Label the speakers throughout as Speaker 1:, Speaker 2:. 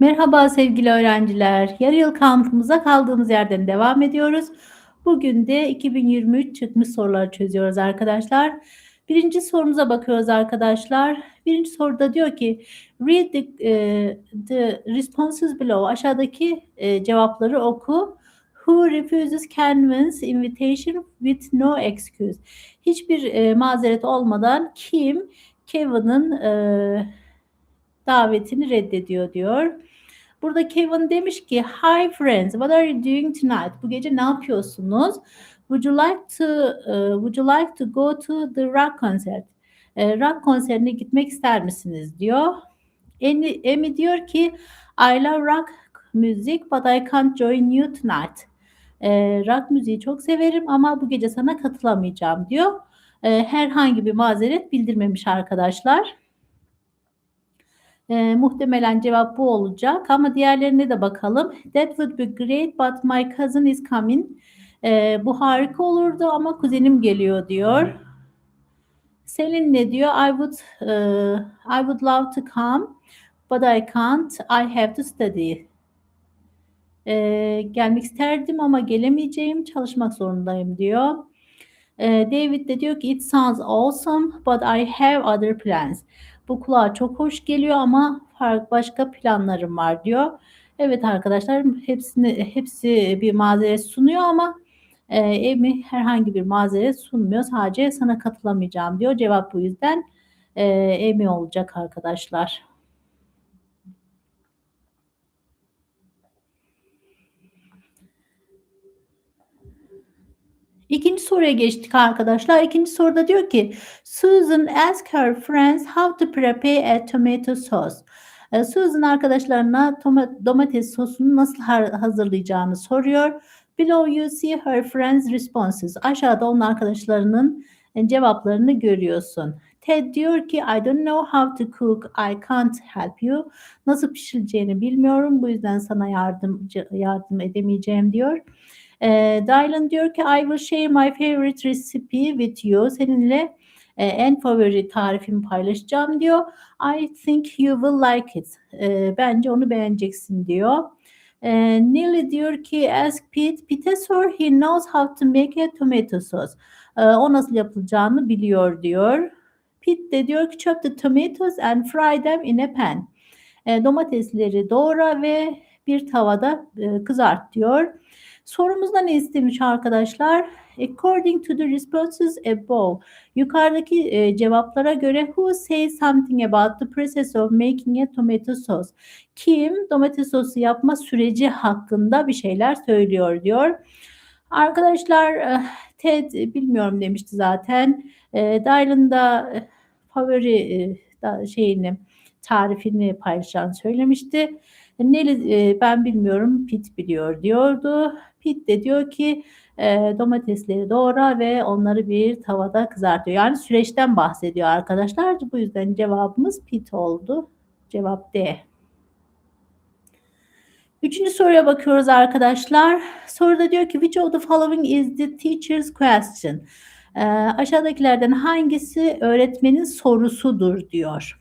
Speaker 1: Merhaba sevgili öğrenciler. Yarı yıl kampımıza kaldığımız yerden devam ediyoruz. Bugün de 2023 çıkmış soruları çözüyoruz arkadaşlar. Birinci sorumuza bakıyoruz arkadaşlar. Birinci soruda diyor ki read the, e, the responses below. Aşağıdaki e, cevapları oku. Who refuses Kevin's invitation with no excuse? Hiçbir e, mazeret olmadan kim Kevin'in e, davetini reddediyor diyor. Burada Kevin demiş ki Hi friends, what are you doing tonight? Bu gece ne yapıyorsunuz? Would you like to uh, Would you like to go to the rock concert? E, rock konserine gitmek ister misiniz diyor. Emi, diyor ki I love rock music but I can't join you tonight. E, rock müziği çok severim ama bu gece sana katılamayacağım diyor. E, herhangi bir mazeret bildirmemiş arkadaşlar. E, muhtemelen cevap bu olacak ama diğerlerine de bakalım. That would be great but my cousin is coming. E, bu harika olurdu ama kuzenim geliyor diyor. Selin ne diyor? I would uh, I would love to come but I can't. I have to study. E, gelmek isterdim ama gelemeyeceğim. Çalışmak zorundayım diyor. E, David de diyor ki it sounds awesome but I have other plans. Bu kulağa çok hoş geliyor ama farklı başka planlarım var diyor. Evet arkadaşlar hepsini hepsi bir mazeret sunuyor ama e, Emi herhangi bir mazeret sunmuyor. Sadece sana katılamayacağım diyor. Cevap bu yüzden e, Emi olacak arkadaşlar. İkinci soruya geçtik arkadaşlar. İkinci soruda diyor ki Susan asked her friends how to prepare a tomato sauce. Ee, Susan arkadaşlarına domates sosunu nasıl hazırlayacağını soruyor. Below you see her friends responses. Aşağıda onun arkadaşlarının e, cevaplarını görüyorsun. Ted diyor ki I don't know how to cook. I can't help you. Nasıl pişireceğini bilmiyorum. Bu yüzden sana yardım yardım edemeyeceğim diyor. E, Dylan diyor ki I will share my favorite recipe with you. Seninle e, en favori tarifimi paylaşacağım diyor. I think you will like it. E, bence onu beğeneceksin diyor. E, Neil diyor ki ask Pete. Pete sor he knows how to make a tomato sauce. E, o nasıl yapılacağını biliyor diyor. Pete de diyor ki chop the tomatoes and fry them in a pan. E, domatesleri doğra ve bir tavada e, kızart diyor. Sorumuzda ne istemiş arkadaşlar? According to the responses above. Yukarıdaki e, cevaplara göre who says something about the process of making a tomato sauce? Kim domates sosu yapma süreci hakkında bir şeyler söylüyor diyor. Arkadaşlar e, Ted bilmiyorum demişti zaten. E, Dylan da e, favori e, şeyini tarifini paylaşacağını söylemişti. Neli e, ben bilmiyorum Pit biliyor diyordu. Pit de diyor ki e, domatesleri doğra ve onları bir tavada kızartıyor. Yani süreçten bahsediyor arkadaşlar. Bu yüzden cevabımız Pit oldu. Cevap D. Üçüncü soruya bakıyoruz arkadaşlar. Soruda diyor ki which of the following is the teacher's question? E, aşağıdakilerden hangisi öğretmenin sorusudur diyor.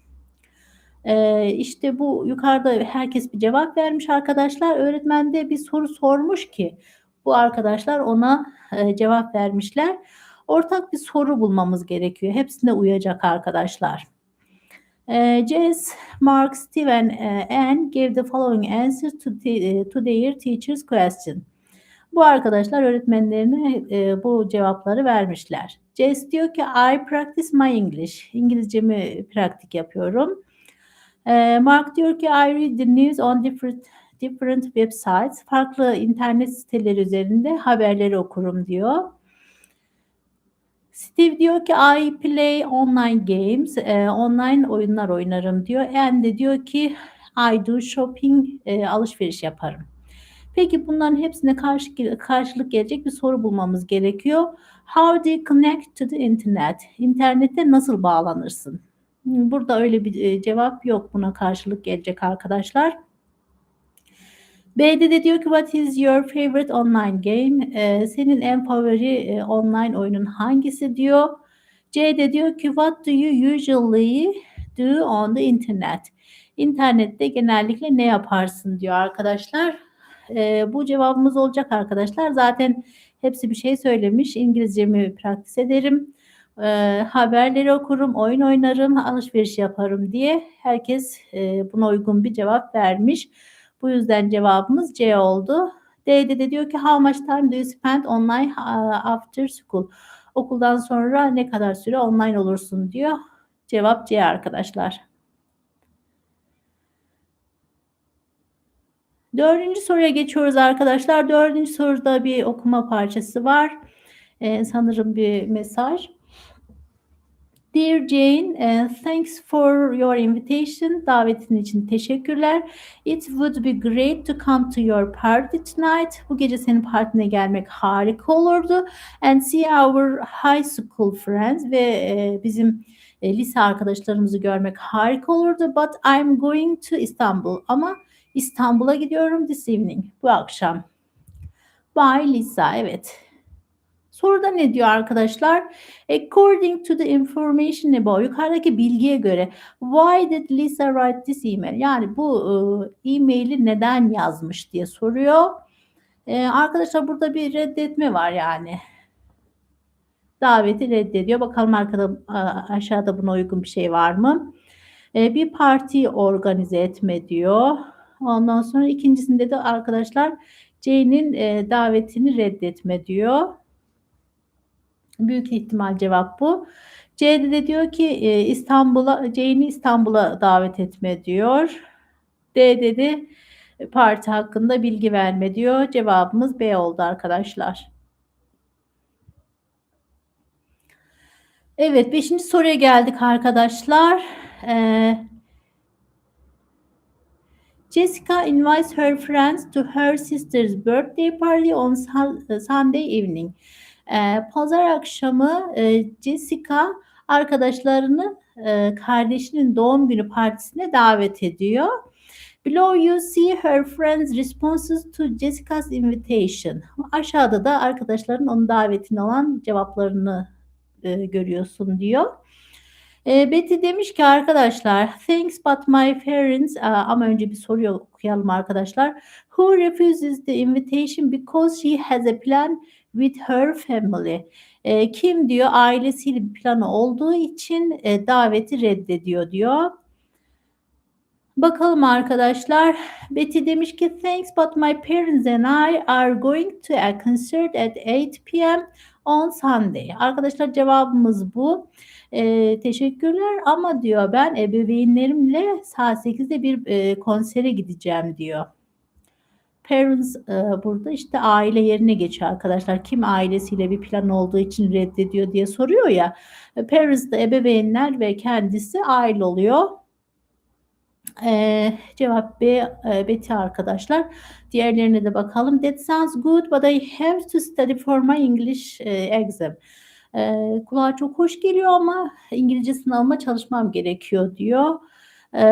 Speaker 1: Ee, işte bu yukarıda herkes bir cevap vermiş arkadaşlar. Öğretmen de bir soru sormuş ki bu arkadaşlar ona e, cevap vermişler. Ortak bir soru bulmamız gerekiyor. Hepsine uyacak arkadaşlar. E, Jess, Mark, Steven e, and gave the following answers to, the, e, to their teacher's question. Bu arkadaşlar öğretmenlerine e, bu cevapları vermişler. Jess diyor ki I practice my English. İngilizcemi pratik yapıyorum. E, Mark diyor ki I read the news on different different websites. Farklı internet siteleri üzerinde haberleri okurum diyor. Steve diyor ki I play online games. E, online oyunlar oynarım diyor. And de diyor ki I do shopping. E, alışveriş yaparım. Peki bunların hepsine karşı, karşılık gelecek bir soru bulmamız gerekiyor. How do you connect to the internet? İnternete nasıl bağlanırsın? Burada öyle bir e, cevap yok buna karşılık gelecek arkadaşlar. B'de de diyor ki what is your favorite online game? Ee, senin en favori e, online oyunun hangisi diyor. C'de diyor ki what do you usually do on the internet? İnternette genellikle ne yaparsın diyor arkadaşlar. Eee, bu cevabımız olacak arkadaşlar. Zaten hepsi bir şey söylemiş. İngilizcemi praktis ederim. Eee, haberleri okurum, oyun oynarım, alışveriş yaparım diye herkes, eee, buna uygun bir cevap vermiş. Bu yüzden cevabımız C oldu. D'de de diyor ki how much time do you spend online after school? Okuldan sonra ne kadar süre online olursun diyor. Cevap C arkadaşlar. Dördüncü soruya geçiyoruz arkadaşlar. Dördüncü soruda bir okuma parçası var. Ee, sanırım bir mesaj. Dear Jane, uh, thanks for your invitation. Davetin için teşekkürler. It would be great to come to your party tonight. Bu gece senin partine gelmek harika olurdu. And see our high school friends ve e, bizim e, lise arkadaşlarımızı görmek harika olurdu. But I'm going to Istanbul. Ama İstanbul'a gidiyorum this evening. Bu akşam. By Lisa. Evet. Soruda ne diyor arkadaşlar? According to the information above, yukarıdaki bilgiye göre why did Lisa write this email? Yani bu e, e-maili neden yazmış diye soruyor. E, arkadaşlar burada bir reddetme var yani. Daveti reddediyor. Bakalım arkada aşağıda buna uygun bir şey var mı? E, bir parti organize etme diyor. Ondan sonra ikincisinde de arkadaşlar Jane'in e, davetini reddetme diyor. Büyük ihtimal cevap bu. C'de de diyor ki e, İstanbul'a Jane'i İstanbul'a davet etme diyor. D'de de parti hakkında bilgi verme diyor. Cevabımız B oldu arkadaşlar. Evet, beşinci soruya geldik arkadaşlar. Ee, Jessica invites her friends to her sister's birthday party on Sunday evening. Ee, pazar akşamı e, Jessica arkadaşlarını e, kardeşinin doğum günü partisine davet ediyor. Below you see her friends responses to Jessica's invitation. Aşağıda da arkadaşların onun davetine olan cevaplarını e, görüyorsun diyor. E, Betty demiş ki arkadaşlar thanks but my parents ama önce bir soruyu okuyalım arkadaşlar. Who refuses the invitation because she has a plan with her family. E, kim diyor ailesiyle bir planı olduğu için e, daveti reddediyor diyor. Bakalım arkadaşlar. Betty demiş ki thanks but my parents and I are going to a concert at 8 p.m. on Sunday. Arkadaşlar cevabımız bu. Ee, teşekkürler ama diyor ben ebeveynlerimle saat 8'de bir e, konsere gideceğim diyor. Parents e, burada işte aile yerine geçiyor arkadaşlar. Kim ailesiyle bir plan olduğu için reddediyor diye soruyor ya. Parents da ebeveynler ve kendisi aile oluyor. Ee, cevap B, e, Betty arkadaşlar. Diğerlerine de bakalım. That sounds good but I have to study for my English e, exam. E, kulağa çok hoş geliyor ama İngilizce sınavıma çalışmam gerekiyor diyor. E,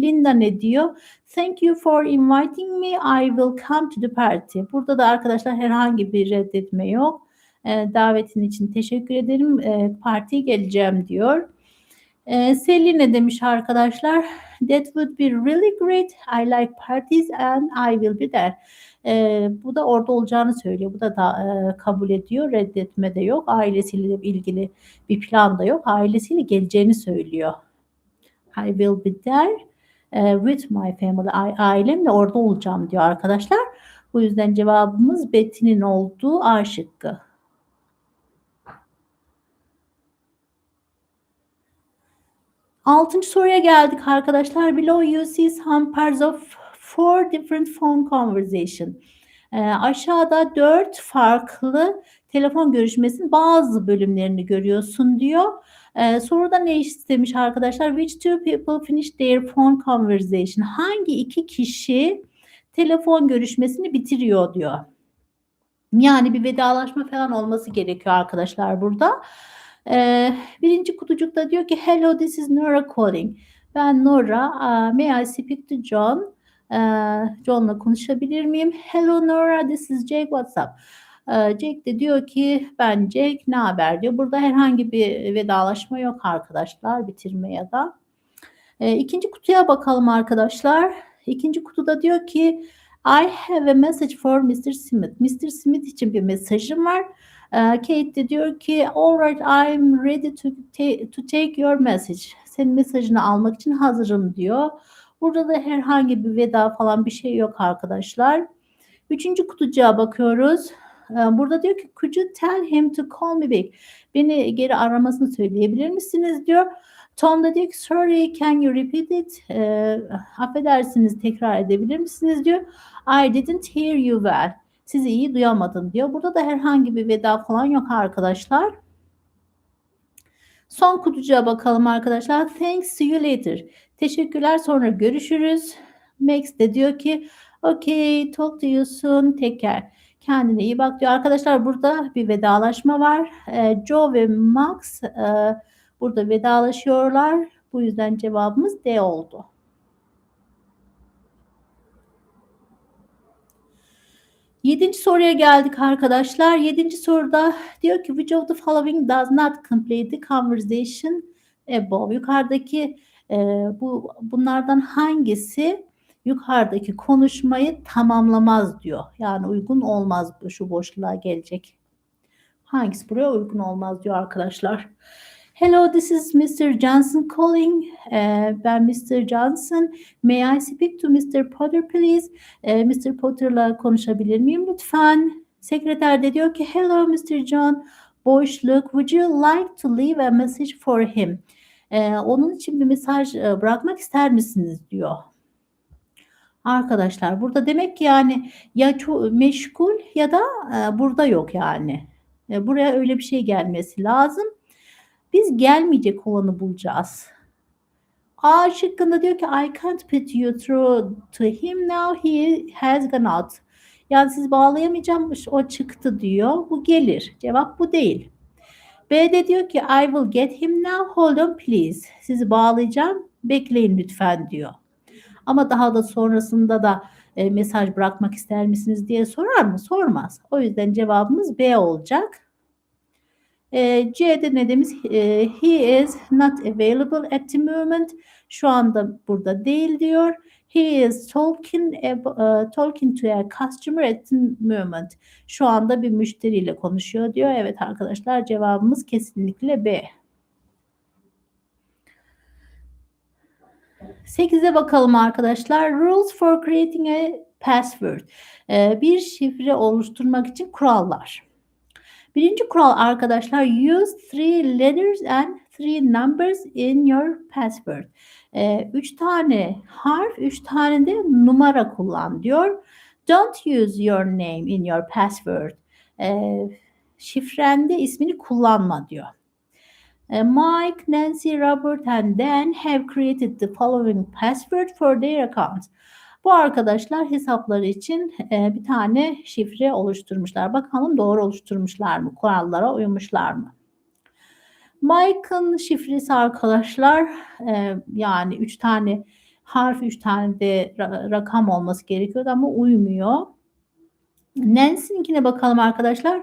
Speaker 1: Linda ne diyor? Thank you for inviting me. I will come to the party. Burada da arkadaşlar herhangi bir reddetme yok. E, davetin için teşekkür ederim. E, partiye geleceğim diyor. E, Sally ne demiş arkadaşlar? That would be really great. I like parties and I will be there. E, bu da orada olacağını söylüyor. Bu da, da e, kabul ediyor. Reddetme de yok. Ailesiyle ilgili bir plan da yok. Ailesiyle geleceğini söylüyor. I will be there uh, with my family. A ailemle orada olacağım diyor arkadaşlar. Bu yüzden cevabımız Betty'nin olduğu A şıkkı. Altıncı soruya geldik arkadaşlar. Below you see some parts of four different phone conversation. E, aşağıda dört farklı telefon görüşmesinin bazı bölümlerini görüyorsun diyor. E, soruda ne istemiş arkadaşlar? Which two people finished their phone conversation? Hangi iki kişi telefon görüşmesini bitiriyor diyor. Yani bir vedalaşma falan olması gerekiyor arkadaşlar burada. Ee, birinci kutucukta diyor ki hello this is Nora calling. Ben Nora. Uh, may I speak to John? Uh, John'la konuşabilir miyim? Hello Nora this is Jake what's up? Uh, Jake de diyor ki ben Jake ne haber diyor. Burada herhangi bir vedalaşma yok arkadaşlar bitirme ya da. Eee, 2'nci kutuya bakalım arkadaşlar. 2'nci kutuda diyor ki I have a message for Mr. Smith. Mr. Smith için bir mesajım var. Eee, Kate de diyor ki alright I'm ready to, ta- to take your message. Senin mesajını almak için hazırım diyor. Burada da herhangi bir veda falan bir şey yok arkadaşlar. Üçüncü kutucuğa bakıyoruz. Eee, Burada diyor ki could you tell him to call me back? Beni geri aramasını söyleyebilir misiniz diyor. Tom da diyor ki sorry can you repeat it? Eee, affedersiniz tekrar edebilir misiniz diyor. I didn't hear you well. Sizi iyi duyamadım diyor. Burada da herhangi bir veda falan yok arkadaşlar. Son kutucuğa bakalım arkadaşlar. Thanks see you later. Teşekkürler sonra görüşürüz. Max de diyor ki okay talk to you soon take care. Kendine iyi bak diyor. Arkadaşlar burada bir vedalaşma var. Ee, Joe ve Max e, burada vedalaşıyorlar. Bu yüzden cevabımız D oldu. Yedinci soruya geldik arkadaşlar. Yedinci soruda diyor ki which of the following does not complete the conversation above? Yukarıdaki e, bu bunlardan hangisi yukarıdaki konuşmayı tamamlamaz diyor. Yani uygun olmaz bu şu boşluğa gelecek. Hangisi buraya uygun olmaz diyor arkadaşlar. Hello, this is Mr. Johnson calling. Ee, ben Mr. Johnson. May I speak to Mr. Potter please? Ee, Mr. Potter'la konuşabilir miyim lütfen? Sekreter de diyor ki Hello Mr. John. Boşluk. Would you like to leave a message for him? Ee, onun için bir mesaj bırakmak ister misiniz diyor. Arkadaşlar burada demek ki yani ya çok meşgul ya da burada yok yani. Buraya öyle bir şey gelmesi lazım. Biz gelmeyecek olanı bulacağız. A şıkkında diyor ki I can't put you through to him now he has gone out. Yani siz bağlayamayacağım o çıktı diyor. Bu gelir. Cevap bu değil. B de diyor ki I will get him now hold on please. Sizi bağlayacağım bekleyin lütfen diyor. Ama daha da sonrasında da e, mesaj bırakmak ister misiniz diye sorar mı? Sormaz. O yüzden cevabımız B olacak. E, C'de ne demiş? E, he is not available at the moment. Şu anda burada değil diyor. He is talking, uh, talking to a customer at the moment. Şu anda bir müşteriyle konuşuyor diyor. Evet arkadaşlar cevabımız kesinlikle B. 8'e bakalım arkadaşlar. Rules for creating a password. Ee, bir şifre oluşturmak için kurallar. Birinci kural arkadaşlar use three letters and three numbers in your password. Ee, üç tane harf, üç tane de numara kullan diyor. Don't use your name in your password. Ee, şifrende ismini kullanma diyor. Mike, Nancy, Robert and Dan have created the following password for their accounts. Bu arkadaşlar hesapları için e, bir tane şifre oluşturmuşlar. Bakalım doğru oluşturmuşlar mı? Kurallara uymuşlar mı? Mike'ın şifresi arkadaşlar e, yani 3 tane harf 3 tane de ra- rakam olması gerekiyordu ama uymuyor. Nancy'ninkine bakalım arkadaşlar.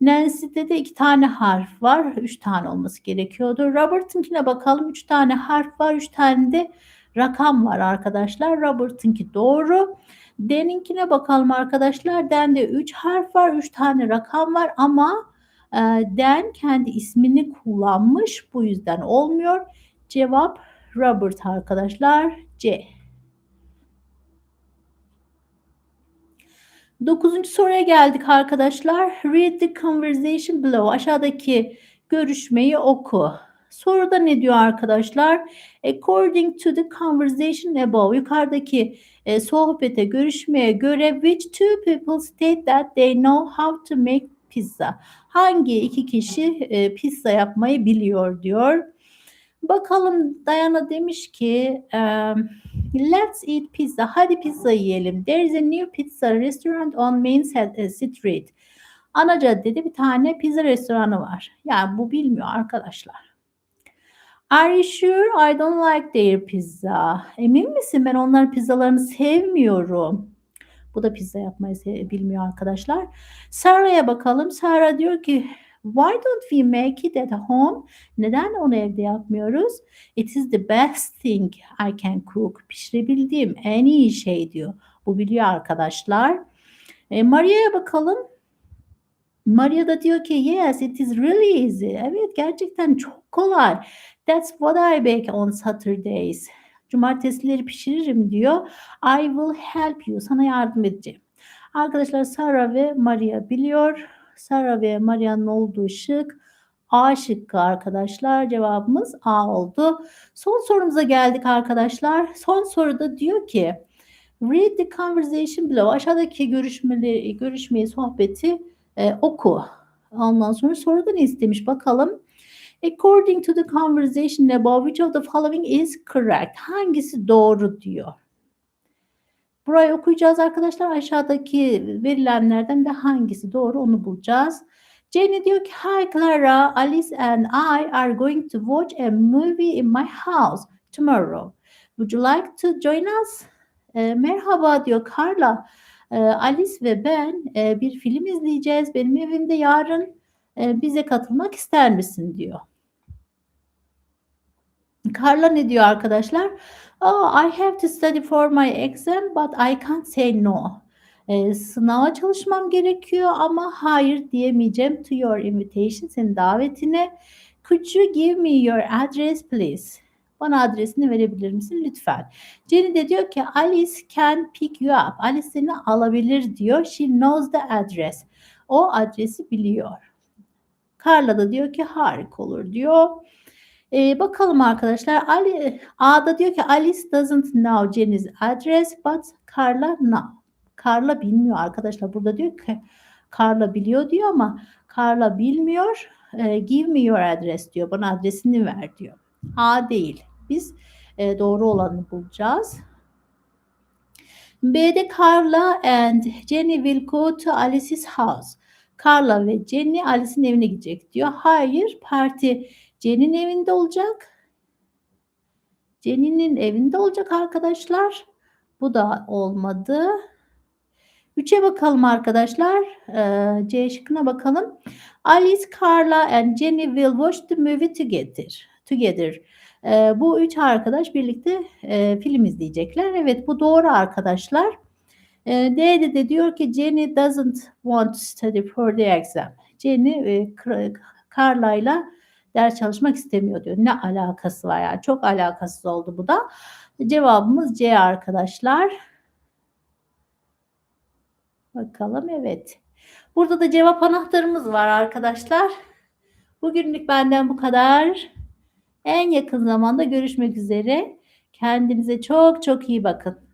Speaker 1: Nancy'de de iki tane harf var. Üç tane olması gerekiyordu. Robert'ınkine bakalım. Üç tane harf var. Üç tane de rakam var arkadaşlar. Robert'ınki doğru. Dan'inkine bakalım arkadaşlar. Dan'de üç harf var. Üç tane rakam var ama e, Dan kendi ismini kullanmış. Bu yüzden olmuyor. Cevap Robert arkadaşlar. C. Dokuzuncu soruya geldik arkadaşlar. Read the conversation below. Aşağıdaki görüşmeyi oku. Soruda ne diyor arkadaşlar? According to the conversation above. Yukarıdaki e, sohbete, görüşmeye göre which two people state that they know how to make pizza. Hangi iki kişi e, pizza yapmayı biliyor diyor. Bakalım Dayana demiş ki um, let's eat pizza. Hadi pizza yiyelim. There is a new pizza restaurant on Main Street. Ana caddede bir tane pizza restoranı var. Yani bu bilmiyor arkadaşlar. Are you sure I don't like their pizza? Emin misin ben onların pizzalarını sevmiyorum. Bu da pizza yapmayı bilmiyor arkadaşlar. Sarah'ya bakalım. Sarah diyor ki Why don't we make it at home? Neden onu evde yapmıyoruz? It is the best thing I can cook. Pişirebildiğim en iyi şey diyor. Bu biliyor arkadaşlar. E, Maria'ya bakalım. Maria da diyor ki yes it is really easy. Evet gerçekten çok kolay. That's what I bake on Saturdays. Cumartesileri pişiririm diyor. I will help you. Sana yardım edeceğim. Arkadaşlar Sara ve Maria biliyor. Sara ve Maria'nın olduğu şık A şıkkı arkadaşlar. Cevabımız A oldu. Son sorumuza geldik arkadaşlar. Son soruda diyor ki Read the conversation below. Aşağıdaki görüşmeleri, görüşmeyi, sohbeti e, oku. Ondan sonra soruda ne istemiş bakalım. According to the conversation above, which of the following is correct? Hangisi doğru diyor. Burayı okuyacağız arkadaşlar. Aşağıdaki verilenlerden de hangisi doğru onu bulacağız. Jenny diyor ki Hi Clara, Alice and I are going to watch a movie in my house tomorrow. Would you like to join us? E, merhaba diyor Carla. E, Alice ve ben e, bir film izleyeceğiz. Benim evimde yarın e, bize katılmak ister misin diyor. Carla ne diyor arkadaşlar? Oh, I have to study for my exam but I can't say no. E, sınava çalışmam gerekiyor ama hayır diyemeyeceğim to your invitation, senin davetine. Could you give me your address please? Bana adresini verebilir misin lütfen? Jenny de diyor ki Alice can pick you up. Alice seni alabilir diyor. She knows the address. O adresi biliyor. Carla da diyor ki harika olur diyor. Ee, bakalım arkadaşlar. Ali, A'da diyor ki Alice doesn't know Jenny's address but Carla know. Carla bilmiyor arkadaşlar. Burada diyor ki Carla biliyor diyor ama Carla bilmiyor. Ee, give me your address diyor. Bana adresini ver diyor. A değil. Biz e, doğru olanı bulacağız. B'de Carla and Jenny will go to Alice's house. Carla ve Jenny Alice'in evine gidecek diyor. Hayır, parti Jenny'nin evinde olacak. Jenny'nin evinde olacak arkadaşlar. Bu da olmadı. Üçe bakalım arkadaşlar. Ee, C şıkkına bakalım. Alice, Carla and Jenny will watch the movie together. Together. Ee, bu üç arkadaş birlikte e, film izleyecekler. Evet bu doğru arkadaşlar. E, D'de de diyor ki Jenny doesn't want to study for the exam. Jenny e, Carla'yla ders çalışmak istemiyor diyor. Ne alakası var yani? Çok alakasız oldu bu da. Cevabımız C arkadaşlar. Bakalım evet. Burada da cevap anahtarımız var arkadaşlar. Bugünlük benden bu kadar. En yakın zamanda görüşmek üzere. Kendinize çok çok iyi bakın.